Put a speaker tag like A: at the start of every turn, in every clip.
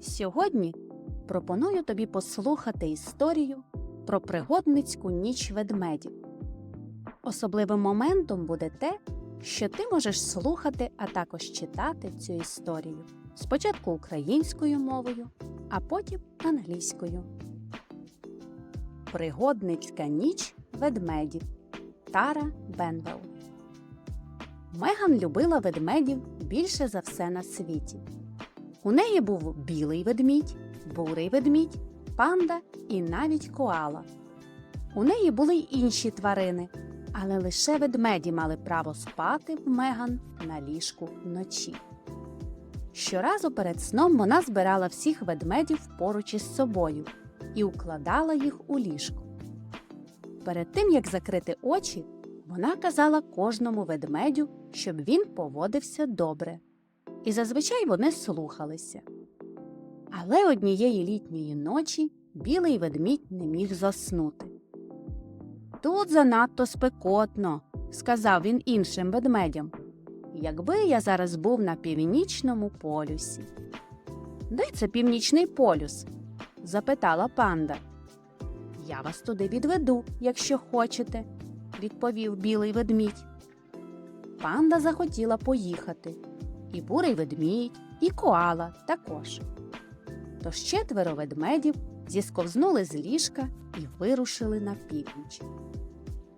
A: Сьогодні пропоную тобі послухати історію про пригодницьку ніч ведмедів. Особливим моментом буде те, що ти можеш слухати, а також читати цю історію спочатку українською мовою, а потім англійською. Пригодницька ніч ведмедів Тара Бенвелл. Меган любила ведмедів більше за все на світі. У неї був білий ведмідь, бурий ведмідь, панда і навіть коала. У неї були й інші тварини, але лише ведмеді мали право спати в Меган на ліжку вночі. Щоразу перед сном вона збирала всіх ведмедів поруч із собою і укладала їх у ліжко. Перед тим як закрити очі, вона казала кожному ведмедю, щоб він поводився добре. І зазвичай вони слухалися. Але однієї літньої ночі білий ведмідь не міг заснути. Тут занадто спекотно, сказав він іншим ведмедям. Якби я зараз був на північному полюсі. Де це північний полюс? запитала панда. Я вас туди відведу, якщо хочете, відповів білий ведмідь. Панда захотіла поїхати. І бурий ведмідь, і коала також. Тож четверо ведмедів зісковзнули з ліжка і вирушили на північ.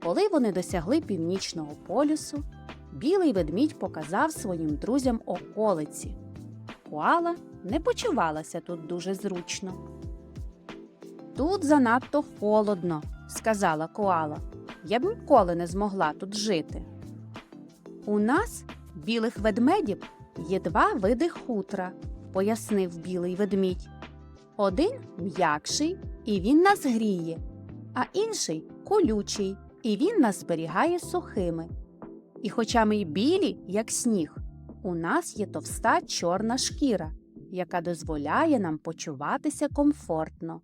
A: Коли вони досягли північного полюсу, білий ведмідь показав своїм друзям околиці. Коала не почувалася тут дуже зручно. Тут занадто холодно, сказала коала. Я б ніколи не змогла тут жити. У нас, білих ведмедів, є два види хутра, пояснив білий ведмідь. Один м'якший, і він нас гріє, а інший колючий, і він нас зберігає сухими. І хоча ми й білі, як сніг, у нас є товста чорна шкіра, яка дозволяє нам почуватися комфортно.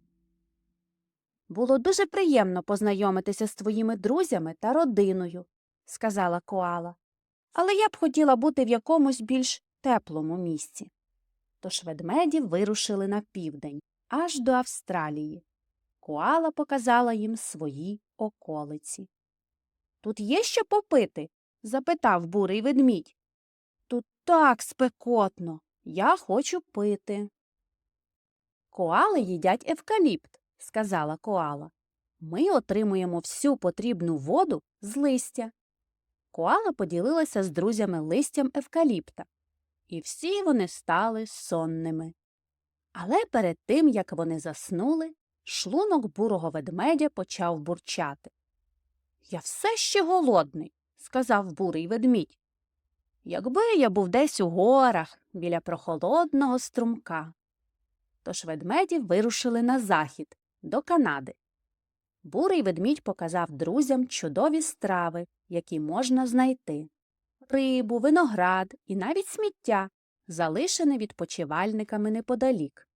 A: Було дуже приємно познайомитися з твоїми друзями та родиною, сказала коала. Але я б хотіла бути в якомусь більш теплому місці. Тож ведмеді вирушили на південь, аж до Австралії. Коала показала їм свої околиці. Тут є що попити? запитав бурий ведмідь. Тут так спекотно. Я хочу пити. Коали їдять евкаліпт, сказала коала. Ми отримуємо всю потрібну воду з листя. Коала поділилася з друзями листям евкаліпта, і всі вони стали сонними. Але перед тим, як вони заснули, шлунок бурого ведмедя почав бурчати. Я все ще голодний, сказав бурий ведмідь. Якби я був десь у горах біля прохолодного струмка. Тож ведмеді вирушили на захід, до Канади. Бурий ведмідь показав друзям чудові страви, які можна знайти рибу, виноград і навіть сміття, залишене відпочивальниками неподалік.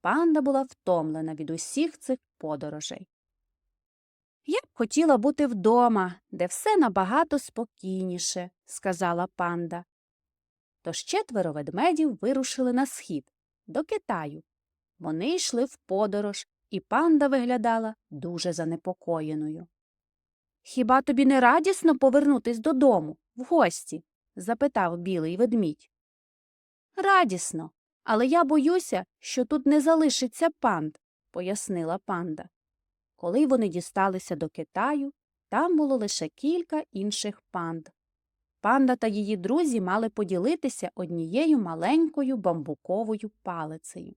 A: Панда була втомлена від усіх цих подорожей. Я б хотіла бути вдома, де все набагато спокійніше, сказала панда. Тож четверо ведмедів вирушили на схід, до Китаю. Вони йшли в подорож, і панда виглядала дуже занепокоєною. Хіба тобі не радісно повернутись додому, в гості? запитав білий ведмідь. Радісно, але я боюся, що тут не залишиться панд, пояснила панда. Коли вони дісталися до Китаю, там було лише кілька інших панд. Панда та її друзі мали поділитися однією маленькою бамбуковою палицею.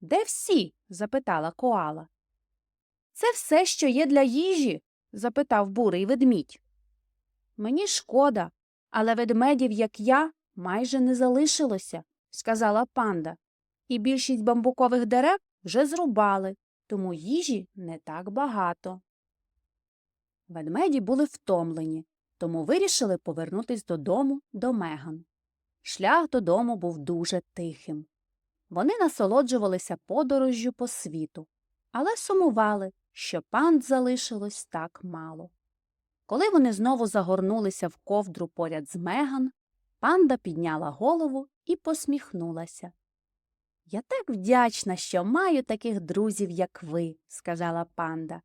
A: Де всі? запитала коала. Це все, що є для їжі? запитав бурий ведмідь. Мені шкода, але ведмедів, як я, майже не залишилося, сказала панда, і більшість бамбукових дерев вже зрубали, тому їжі не так багато. Ведмеді були втомлені, тому вирішили повернутись додому до Меган. Шлях додому був дуже тихим. Вони насолоджувалися подорожжю по світу, але сумували, що панд залишилось так мало. Коли вони знову загорнулися в ковдру поряд з Меган, панда підняла голову і посміхнулася. Я так вдячна, що маю таких друзів, як ви, сказала панда.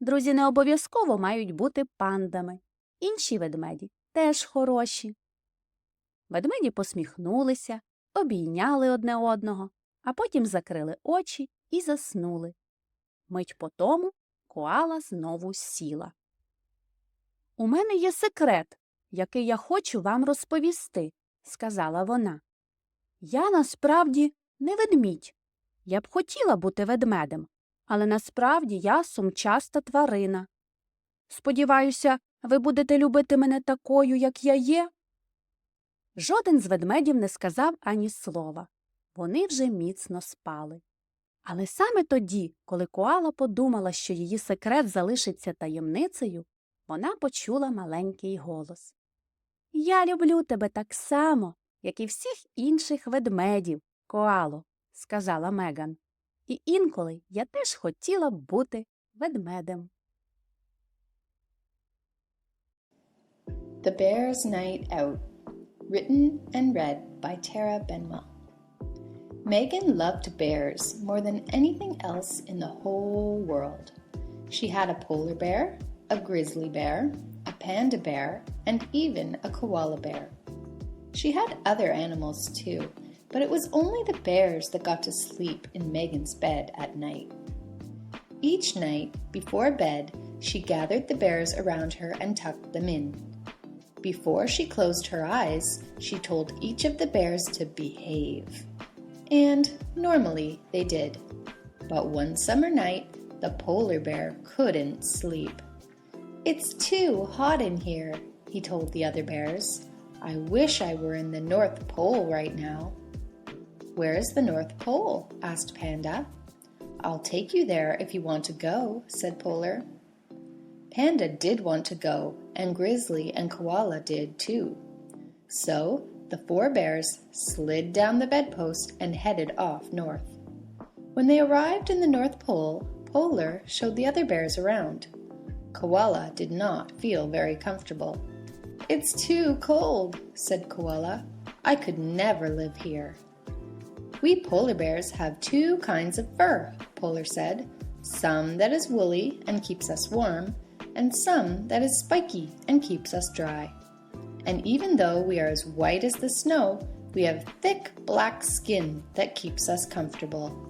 A: Друзі не обов'язково мають бути пандами. Інші ведмеді теж хороші. Ведмеді посміхнулися, обійняли одне одного, а потім закрили очі і заснули. Мить по тому коала знову сіла. У мене є секрет, який я хочу вам розповісти, сказала вона. Я насправді не ведмідь. Я б хотіла бути ведмедем, але насправді я сумчаста тварина. Сподіваюся, ви будете любити мене такою, як я є. Жоден з ведмедів не сказав ані слова. Вони вже міцно спали. Але саме тоді, коли коала подумала, що її секрет залишиться таємницею, вона почула маленький голос. Я люблю тебе так само, як і всіх інших ведмедів, коало, сказала Меган. І інколи я теж хотіла б бути ведмедем.
B: The Bear's Night Out, written and read by Tara Benwell. Megan loved bears more than anything else in the whole world. She had a polar bear, a grizzly bear, a panda bear, and even a koala bear. She had other animals too, but it was only the bears that got to sleep in Megan's bed at night. Each night, before bed, she gathered the bears around her and tucked them in. Before she closed her eyes, she told each of the bears to behave. And normally they did. But one summer night, the polar bear couldn't sleep. It's too hot in here, he told the other bears. I wish I were in the North Pole right now. Where is the North Pole? asked Panda. I'll take you there if you want to go, said Polar. Panda did want to go, and Grizzly and Koala did too. So the four bears slid down the bedpost and headed off north. When they arrived in the North Pole, Polar showed the other bears around. Koala did not feel very comfortable. It's too cold, said Koala. I could never live here. We polar bears have two kinds of fur, Polar said some that is woolly and keeps us warm, and some that is spiky and keeps us dry. And even though we are as white as the snow, we have thick black skin that keeps us comfortable.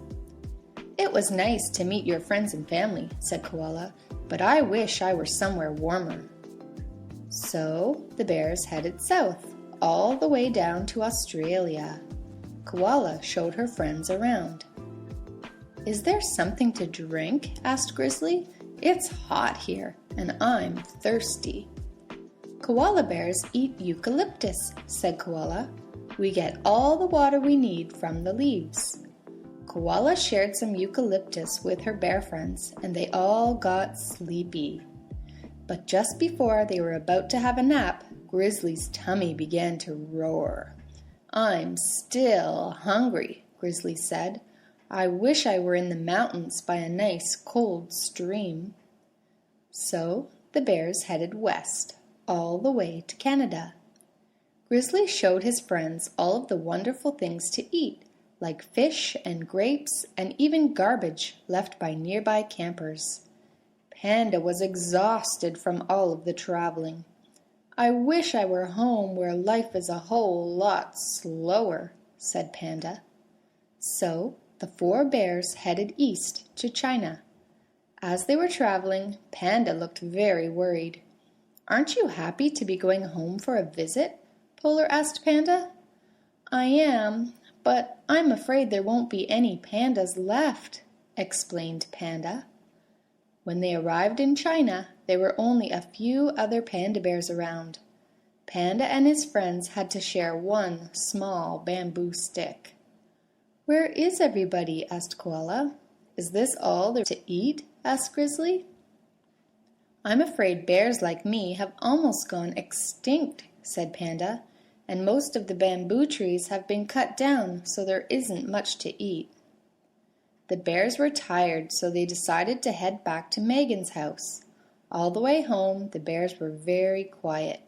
B: It was nice to meet your friends and family, said Koala, but I wish I were somewhere warmer. So the bears headed south, all the way down to Australia. Koala showed her friends around. Is there something to drink? asked Grizzly. It's hot here, and I'm thirsty. Koala bears eat eucalyptus, said Koala. We get all the water we need from the leaves. Koala shared some eucalyptus with her bear friends, and they all got sleepy. But just before they were about to have a nap, Grizzly's tummy began to roar. I'm still hungry, Grizzly said. I wish I were in the mountains by a nice cold stream. So the bears headed west, all the way to Canada. Grizzly showed his friends all of the wonderful things to eat, like fish and grapes and even garbage left by nearby campers. Panda was exhausted from all of the traveling. I wish I were home where life is a whole lot slower, said Panda. So the four bears headed east to China. As they were traveling, Panda looked very worried. Aren't you happy to be going home for a visit? Polar asked Panda. I am, but I'm afraid there won't be any pandas left, explained Panda. When they arrived in China, there were only a few other panda bears around. Panda and his friends had to share one small bamboo stick. Where is everybody? asked Koala. Is this all there to eat? asked Grizzly. I'm afraid bears like me have almost gone extinct, said Panda, and most of the bamboo trees have been cut down, so there isn't much to eat. The bears were tired, so they decided to head back to Megan's house. All the way home, the bears were very quiet.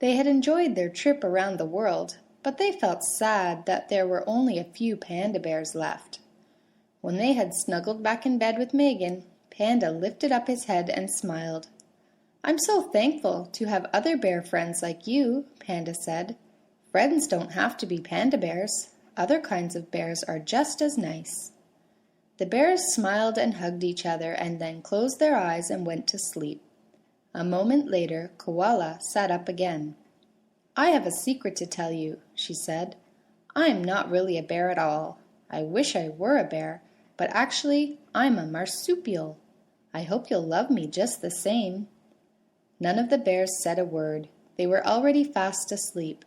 B: They had enjoyed their trip around the world, but they felt sad that there were only a few panda bears left. When they had snuggled back in bed with Megan, Panda lifted up his head and smiled. I'm so thankful to have other bear friends like you, Panda said. Friends don't have to be panda bears. Other kinds of bears are just as nice. The bears smiled and hugged each other and then closed their eyes and went to sleep. A moment later, Koala sat up again. I have a secret to tell you, she said. I am not really a bear at all. I wish I were a bear, but actually I'm a marsupial. I hope you'll love me just the same. None of the bears said a word. They were already fast asleep.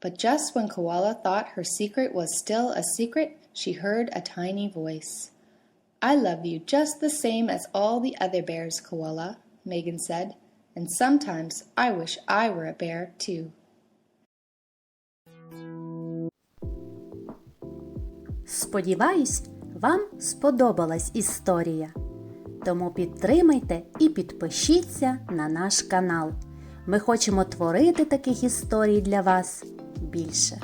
B: But just when Koala thought her secret was still a secret, she heard a tiny voice. I love you just the same as all the other bears, Koala, Megan said, and sometimes I wish I were a bear too.
A: Сподіваюсь, вам сподобалась історія. Тому підтримайте і підпишіться на наш канал. Ми хочемо творити таких історій для вас більше.